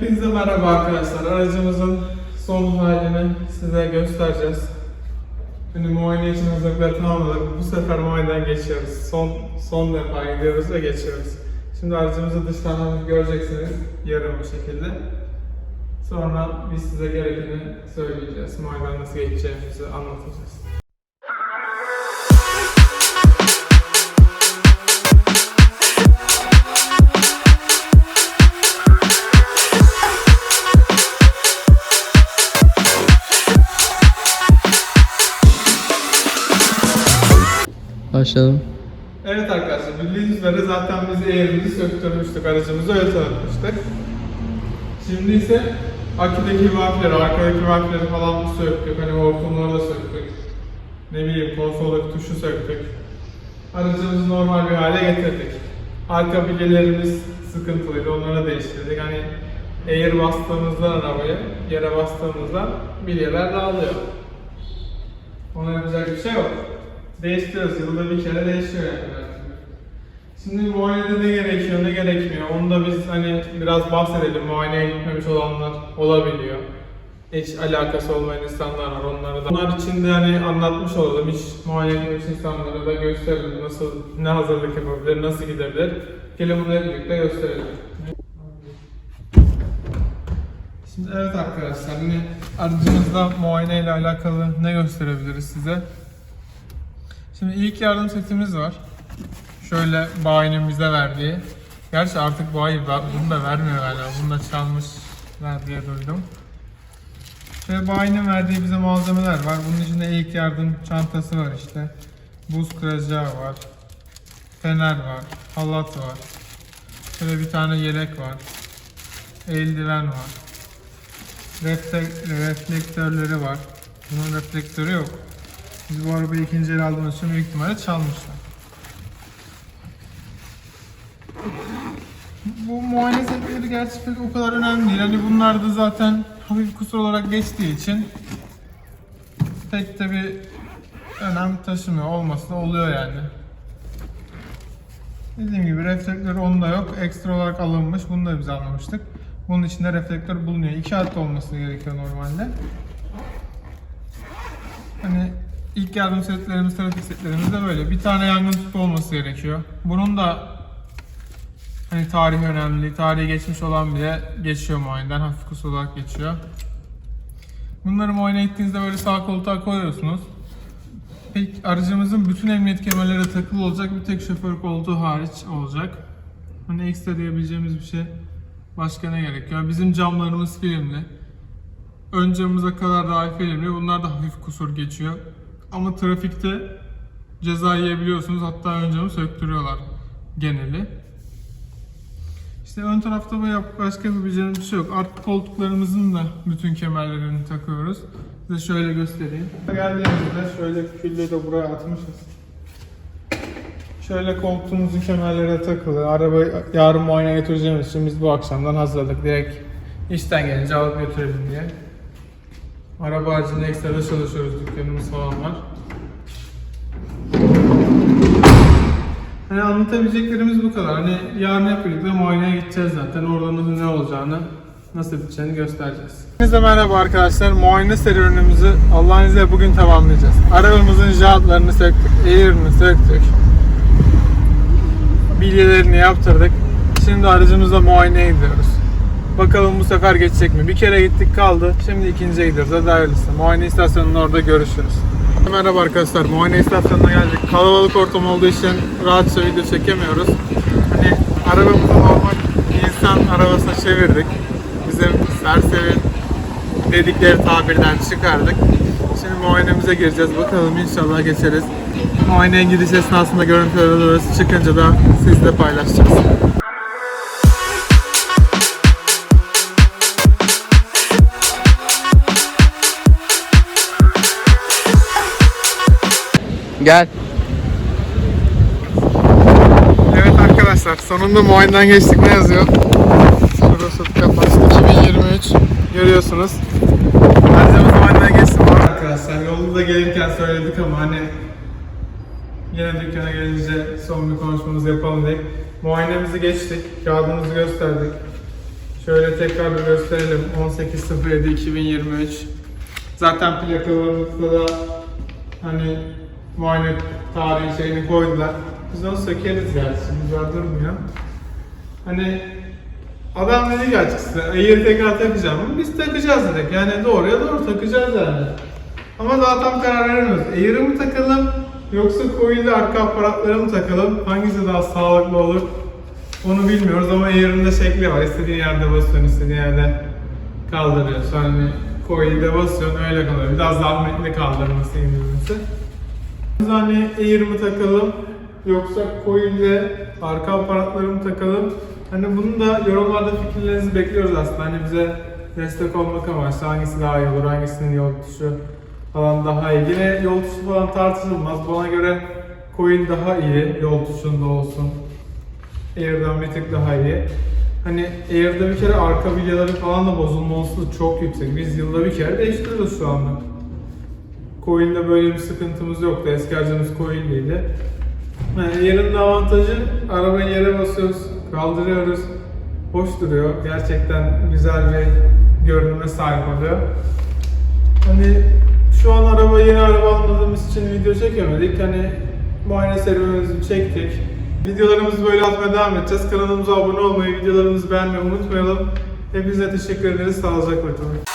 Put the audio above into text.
Hepinize merhaba arkadaşlar. Aracımızın son halini size göstereceğiz. Şimdi muayene için hazırlıkları tamamladık. Bu sefer muayeneden geçiyoruz. Son son defa gidiyoruz ve geçiyoruz. Şimdi aracımızı dıştan göreceksiniz. Yarım bir şekilde. Sonra biz size gerekeni söyleyeceğiz. Muayeneden nasıl geçeceğimizi anlatacağız. Başlayalım. Evet arkadaşlar bildiğiniz üzere zaten biz eğerimizi söktürmüştük, aracımızı öyle tanıtmıştık. Şimdi ise aküdeki valfleri, arkadaki valfleri falan söktük, hani hortumları da söktük. Ne bileyim konsoldaki tuşu söktük. Aracımızı normal bir hale getirdik. Arka bilyelerimiz sıkıntılıydı, onları değiştirdik. Hani eğer bastığımızda arabayı, yere bastığımızda bilyeler dağılıyor. Ona yapacak bir şey yok. Değiştiriyoruz. Yılda bir kere değişiyor yani. Şimdi muayenede ne gerekiyor, ne gerekmiyor? Onu da biz hani biraz bahsedelim. Muayeneye gitmemiş olanlar olabiliyor. Hiç alakası olmayan insanlar var onları da. Onlar için de hani anlatmış olalım. Hiç muayene etmemiş insanlara da gösterelim. Nasıl, ne hazırlık yapabilir, nasıl gidebilir. Gelin hep birlikte gösterelim. Şimdi evet arkadaşlar, hani aracımızda muayene ile alakalı ne gösterebiliriz size? Şimdi ilk yardım setimiz var. Şöyle bayinin bize verdiği. Gerçi artık bayi ver- bunu da vermiyor galiba. Bunu da çalmışlar diye duydum. Şöyle bayinin verdiği bize malzemeler var. Bunun içinde ilk yardım çantası var işte. Buz kıracağı var. Fener var. Halat var. Şöyle bir tane yelek var. Eldiven var. Reflek- reflektörleri var. Bunun reflektörü yok. Biz bu arabayı ikinci el aldığımız için büyük ihtimalle çalmışlar. Bu muayene setleri gerçi pek o kadar önemli değil. Hani bunlar da zaten hafif kusur olarak geçtiği için pek de bir önem taşımıyor. Olması da oluyor yani. Dediğim gibi reflektör onda yok. Ekstra olarak alınmış. Bunu da biz almamıştık. Bunun içinde reflektör bulunuyor. 2 adet olması gerekiyor normalde. İlk yardım setlerimiz, trafik setlerimiz de böyle. Bir tane yangın tüpü olması gerekiyor. Bunun da hani tarihi önemli. Tarihi geçmiş olan bile geçiyor muayeneden. Hafif kusur olarak geçiyor. Bunları muayene ettiğinizde böyle sağ koltuğa koyuyorsunuz. Peki aracımızın bütün emniyet kemerleri takılı olacak. Bir tek şoför koltuğu hariç olacak. Hani ekstra diyebileceğimiz bir şey başka ne gerekiyor? Bizim camlarımız filmli. Ön camımıza kadar dahi filmli. Bunlar da hafif kusur geçiyor. Ama trafikte ceza yiyebiliyorsunuz. Hatta ön camı söktürüyorlar geneli. İşte ön tarafta başka yapabileceğimiz bir şey yok. Arka koltuklarımızın da bütün kemerlerini takıyoruz. Size şöyle göstereyim. Geldiğimizde şöyle külleri de buraya atmışız. Şöyle koltuğumuzun kemerleri takılı. Arabayı yarın muayene götüreceğimiz için biz bu akşamdan hazırladık. Direkt işten gelince alıp götürelim diye. Araba haricinde ekstra çalışıyoruz. Dükkanımız falan var. Hani anlatabileceklerimiz bu kadar. Hani yarın hep birlikte muayeneye gideceğiz zaten. Orada nasıl ne olacağını, nasıl biteceğini göstereceğiz. Hepinize merhaba arkadaşlar. Muayene serüvenimizi Allah'ın izniyle bugün tamamlayacağız. Arabamızın jantlarını söktük, eğerini söktük. Bilyelerini yaptırdık. Şimdi aracımızla muayeneye gidiyoruz. Bakalım bu sefer geçecek mi? Bir kere gittik kaldı. Şimdi ikinciye gidiyoruz. Hadi hayırlısı. Muayene istasyonunun orada görüşürüz. Merhaba arkadaşlar. Muayene istasyonuna geldik. Kalabalık ortam olduğu için rahatça video çekemiyoruz. Hani arabamızı normal insan arabasına çevirdik. Bizim serseri dedikleri tabirden çıkardık. Şimdi muayenemize gireceğiz. Bakalım inşallah geçeriz. Muayeneye gidiş esnasında görüntüler alırız. Çıkınca da sizle paylaşacağız. Gel. Evet arkadaşlar sonunda muayeneden geçtik ne yazıyor? Sırrı Kapası 2023 görüyorsunuz. Aracımız muayeneden geçti bu arada arkadaşlar. Yolda gelirken söyledik ama hani Yine dükkana gelince son bir konuşmamızı yapalım dedik. Muayenemizi geçtik, kağıdımızı gösterdik. Şöyle tekrar bir gösterelim. 18.07.2023 Zaten plakalarımızda da hani muayene tarihi şeyini koydular. Biz onu sökeriz gerçi, güzel durmuyor. Hani adam dedi ki açıkçası, eğri tekrar takacağım mı? Biz takacağız dedik. Yani doğruya doğru takacağız yani. Ama daha tam karar veremiyoruz. Eğri mi takalım yoksa coil'de arka aparatları mı takalım? Hangisi daha sağlıklı olur? Onu bilmiyoruz ama Air'ın da şekli var. İstediğin yerde basıyorsun, istediğin yerde kaldırıyorsun. Hani coil'de basıyorsun öyle kalıyor. Biraz zahmetli kaldırması, indirmesi. Biz hani Air mi takalım yoksa coil'de arka aparatları mı takalım? Hani bunu da yorumlarda fikirlerinizi bekliyoruz aslında. Hani bize destek olmak amaçlı hangisi daha iyi olur, hangisinin yol tutuşu falan daha iyi. Yine yol tutuşu falan tartışılmaz. Bana göre coil daha iyi yol tutuşunda olsun. Air'dan bir tık daha iyi. Hani Air'da bir kere arka bilyaları falan da bozulma olasılığı çok yüksek. Biz yılda bir kere değiştiriyoruz şu anda. Coil'de böyle bir sıkıntımız yoktu. Eski aracımız Coil'liydi. Yani da avantajı arabayı yere basıyoruz, kaldırıyoruz. Hoş duruyor. Gerçekten güzel bir görünüme sahip oluyor. Hani şu an araba yeni araba almadığımız için video çekemedik. Hani muayene serüvenimizi çektik. Videolarımızı böyle atmaya devam edeceğiz. Kanalımıza abone olmayı, videolarımızı beğenmeyi unutmayalım. Hepinize teşekkür ederiz. Sağlıcakla kalın.